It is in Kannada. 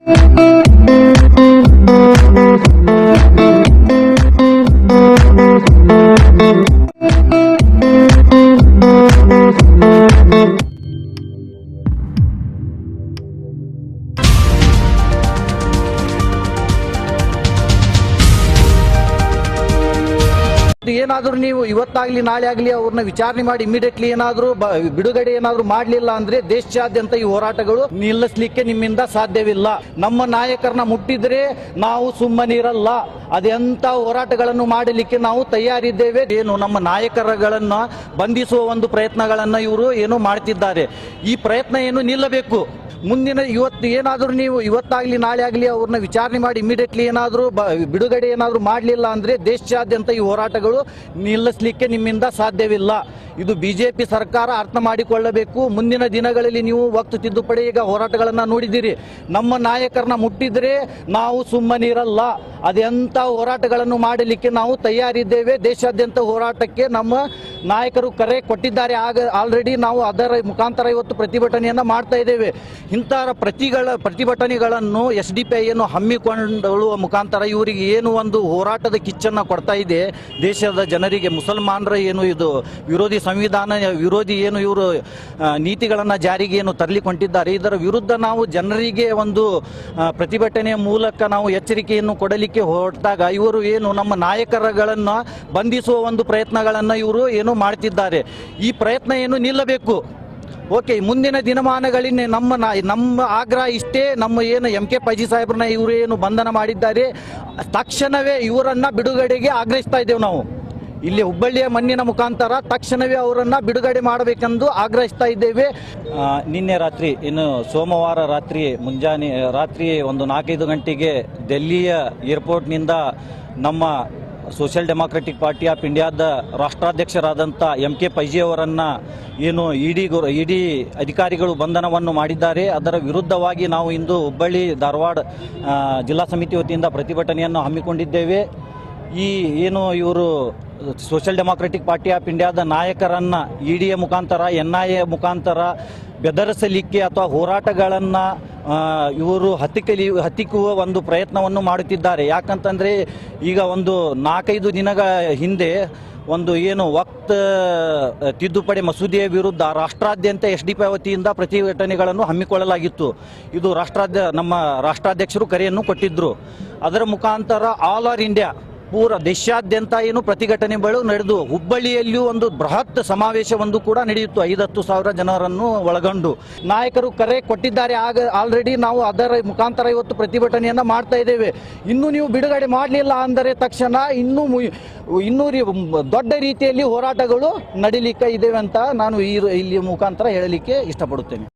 Música ಏನಾದ್ರೂ ನೀವು ಇವತ್ತಾಗ್ಲಿ, ನಾಳೆ ಆಗಲಿ ಅವ್ರನ್ನ ವಿಚಾರಣೆ ಮಾಡಿ ಇಮಿಡಿಯೇಟ್ಲಿ ಏನಾದರೂ ಬಿಡುಗಡೆ ಏನಾದರೂ ಮಾಡಲಿಲ್ಲ ಅಂದ್ರೆ ದೇಶಾದ್ಯಂತ ಈ ಹೋರಾಟಗಳು ನಿಲ್ಲಿಸಲಿಕ್ಕೆ ನಿಮ್ಮಿಂದ ಸಾಧ್ಯವಿಲ್ಲ. ನಮ್ಮ ನಾಯಕರನ್ನ ಮುಟ್ಟಿದ್ರೆ ನಾವು ಸುಮ್ಮನಿರಲ್ಲ ಅದೆಂತ ಹೋರಾಟಗಳನ್ನು ಮಾಡಲಿಕ್ಕೆ ನಾವು ತಯಾರಿದ್ದೇವೆ. ಏನು ನಮ್ಮ ನಾಯಕರುಗಳನ್ನ ಬಂಧಿಸುವ ಒಂದು ಪ್ರಯತ್ನಗಳನ್ನ ಇವರು ಏನು ಮಾಡ್ತಿದ್ದಾರೆ. ಈ ಪ್ರಯತ್ನ ಏನು ನಿಲ್ಲಬೇಕು. ಮುಂದಿನ ಇವತ್ತು ಏನಾದರೂ ನೀವು ಇವತ್ತಾಗಲಿ ನಾಳೆ ಆಗಲಿ ಅವ್ರನ್ನ ವಿಚಾರಣೆ ಮಾಡಿ ಇಮಿಡಿಯೇಟ್ಲಿ ಏನಾದರೂ ಬ- ಬಿಡುಗಡೆ ಏನಾದರೂ ಮಾಡಲಿಲ್ಲ ಅಂದರೆ ದೇಶಾದ್ಯಂತ ಈ ಹೋರಾಟಗಳು ನಿಲ್ಲಿಸಲಿಕ್ಕೆ ನಿಮ್ಮಿಂದ ಸಾಧ್ಯವಿಲ್ಲ. ಇದು ಬಿಜೆಪಿ ಸರ್ಕಾರ ಅರ್ಥ ಮಾಡಿಕೊಳ್ಳಬೇಕು. ಮುಂದಿನ ದಿನಗಳಲ್ಲಿ ನೀವು ವಕ್ತು ತಿದ್ದುಪಡಿ ಈಗ ಹೋರಾಟಗಳನ್ನು ನೋಡಿದ್ದೀರಿ. ನಮ್ಮ ನಾಯಕರನ್ನ ಮುಟ್ಟಿದ್ರೆ ನಾವು ಸುಮ್ಮನಿರಲ್ಲ. ಅದೆಂಥ ಹೋರಾಟಗಳನ್ನು ಮಾಡಲಿಕ್ಕೆ ನಾವು ತಯಾರಿದ್ದೇವೆ. ದೇಶಾದ್ಯಂತ ಹೋರಾಟಕ್ಕೆ ನಮ್ಮ ನಾಯಕರು ಕರೆ ಕೊಟ್ಟಿದ್ದಾರೆ. ಆಗ ಆಲ್ರೆಡಿ ನಾವು ಅದರ ಮುಖಾಂತರ ಇವತ್ತು ಪ್ರತಿಭಟನೆಯನ್ನು ಮಾಡ್ತಾ ಇದ್ದೇವೆ. ಇಂತಹ ಪ್ರತಿಗಳ ಪ್ರತಿಭಟನೆಗಳನ್ನು ಎಸ್ ಡಿ ಪಿ ಐಯನ್ನು ಮುಖಾಂತರ ಇವರಿಗೆ ಏನು ಒಂದು ಹೋರಾಟದ ಕಿಚ್ಚನ್ನು ಕೊಡ್ತಾ ಇದೆ. ದೇಶದ ಜನರಿಗೆ ಮುಸಲ್ಮಾನರ ಏನು ಇದು ವಿರೋಧಿ ಸಂವಿಧಾನ, ವಿರೋಧಿ ಏನು ಇವರು ನೀತಿಗಳನ್ನು ಜಾರಿಗೆ ಏನು ತರಲಿಕೊಂಡಿದ್ದಾರೆ ಇದರ ವಿರುದ್ಧ ನಾವು ಜನರಿಗೆ ಒಂದು ಪ್ರತಿಭಟನೆಯ ಮೂಲಕ ನಾವು ಎಚ್ಚರಿಕೆಯನ್ನು ಕೊಡಲಿಕ್ಕೆ ಹೊರಟಾಗ ಇವರು ಏನು ನಮ್ಮ ನಾಯಕರುಗಳನ್ನು ಬಂಧಿಸುವ ಒಂದು ಪ್ರಯತ್ನಗಳನ್ನು ಇವರು ಏನು ಮಾಡ್ತಿದ್ದಾರೆ. ಈ ಪ್ರಯತ್ನ ಏನು ನಿಲ್ಲಬೇಕು? ಓಕೆ, ಮುಂದಿನ ದಿನಮಾನಗಳಿನ ನಮ್ಮ ನಮ್ಮ ಆಗ್ರಹ ಇಷ್ಟೇ, ನಮ್ಮ ಏನು ಎಂ ಕೆ ಪೈಜಿ ಸಾಹೇಬ್ರನ್ನ ಇವರು ಏನು ಬಂಧನ ಮಾಡಿದ್ದಾರೆ. ತಕ್ಷಣವೇ ಇವರನ್ನ ಬಿಡುಗಡೆಗೆ ಆಗ್ರಹಿಸ್ತಾ ಇದ್ದೇವೆ ನಾವು. ಇಲ್ಲಿ ಹುಬ್ಬಳ್ಳಿಯ ಮಣ್ಣಿನ ಮುಖಾಂತರ ತಕ್ಷಣವೇ ಅವರನ್ನ ಬಿಡುಗಡೆ ಮಾಡಬೇಕೆಂದು ಆಗ್ರಹಿಸ್ತಾ ಇದ್ದೇವೆ. ನಿನ್ನೆ ರಾತ್ರಿ, ಇನ್ನು ಸೋಮವಾರ ರಾತ್ರಿ, ಮುಂಜಾನೆ, ರಾತ್ರಿ ಒಂದು ನಾಲ್ಕೈದು ಗಂಟೆಗೆ ಡೆಲ್ಲಿಯ ಏರ್ಪೋರ್ಟ್ನಿಂದ ನಮ್ಮ ಸೋಷಿಯಲ್ ಡೆಮಾಕ್ರೆಟಿಕ್ ಪಾರ್ಟಿ ಆಫ್ ಇಂಡಿಯಾದ ರಾಷ್ಟ್ರಾಧ್ಯಕ್ಷರಾದಂಥ ಎಂ ಕೆ ಪೈಜಿ ಅವರನ್ನು ಏನು ಇಡಿ ಇಡಿ ಅಧಿಕಾರಿಗಳು ಬಂಧನವನ್ನು ಮಾಡಿದ್ದಾರೆ. ಅದರ ವಿರುದ್ಧವಾಗಿ ನಾವು ಇಂದು ಹುಬ್ಬಳ್ಳಿ, ಧಾರವಾಡ ಜಿಲ್ಲಾ ಸಮಿತಿ ವತಿಯಿಂದ ಪ್ರತಿಭಟನೆಯನ್ನು ಹಮ್ಮಿಕೊಂಡಿದ್ದೇವೆ. ಈ ಏನು ಇವರು ಸೋಷಿಯಲ್ ಡೆಮಾಕ್ರೆಟಿಕ್ ಪಾರ್ಟಿ ಆಫ್ ಇಂಡಿಯಾದ ನಾಯಕರನ್ನ ಇಡಿಯ ಮುಖಾಂತರ ಎನ್ ಐ ಎ ಮುಖಾಂತರ ಬೆದರಿಸಲಿಕ್ಕೆ ಅಥವಾ ಹೋರಾಟಗಳನ್ನು ಇವರು ಹತ್ತಿಕಲಿ ಹತ್ತಿಕ್ಕುವ ಒಂದು ಪ್ರಯತ್ನವನ್ನು ಮಾಡುತ್ತಿದ್ದಾರೆ. ಯಾಕಂತಂದರೆ ಈಗ ಒಂದು ನಾಲ್ಕೈದು ದಿನಗಳ ಹಿಂದೆ ಒಂದು ಏನು ವಕ್ತ ತಿದ್ದುಪಡಿ ಮಸೂದೆಯ ವಿರುದ್ಧ ರಾಷ್ಟ್ರಾದ್ಯಂತ ಎಸ್ ಡಿ ಪಿ ವತಿಯಿಂದ ಪ್ರತಿಭಟನೆಗಳನ್ನು ಹಮ್ಮಿಕೊಳ್ಳಲಾಗಿತ್ತು. ಇದು ರಾಷ್ಟ್ರಾಧ್ಯ ನಮ್ಮ ರಾಷ್ಟ್ರಾಧ್ಯಕ್ಷರು ಕರೆಯನ್ನು ಕೊಟ್ಟಿದ್ದರು ಅದರ ಮುಖಾಂತರ ಆಲ್ ಆರ್ ಇಂಡಿಯಾ ಪೂರ ದೇಶಾದ್ಯಂತ ಏನು ಪ್ರತಿಭಟನೆಗಳು ನಡೆದು ಹುಬ್ಬಳ್ಳಿಯಲ್ಲಿಯೂ ಒಂದು ಬೃಹತ್ ಸಮಾವೇಶವೊಂದು ಕೂಡ ನಡೆಯಿತು ಐದತ್ತು ಸಾವಿರ ಜನರನ್ನು ಒಳಗೊಂಡು. ನಾಯಕರು ಕರೆ ಕೊಟ್ಟಿದ್ದಾರೆ. ಆಗ ಆಲ್ರೆಡಿ ನಾವು ಅದರ ಮುಖಾಂತರ ಇವತ್ತು ಪ್ರತಿಭಟನೆಯನ್ನ ಮಾಡ್ತಾ ಇದ್ದೇವೆ. ಇನ್ನು ನೀವು ಬಿಡುಗಡೆ ಮಾಡಲಿಲ್ಲ ಅಂದರೆ ತಕ್ಷಣ ಇನ್ನೂ ಇನ್ನೂ ದೊಡ್ಡ ರೀತಿಯಲ್ಲಿ ಹೋರಾಟಗಳು ನಡೀಲಿಕ್ಕೆ ಇದ್ದೇವೆ ಅಂತ ನಾನು ಈ, ಇಲ್ಲಿ ಮುಖಾಂತರ ಹೇಳಲಿಕ್ಕೆ ಇಷ್ಟಪಡುತ್ತೇನೆ.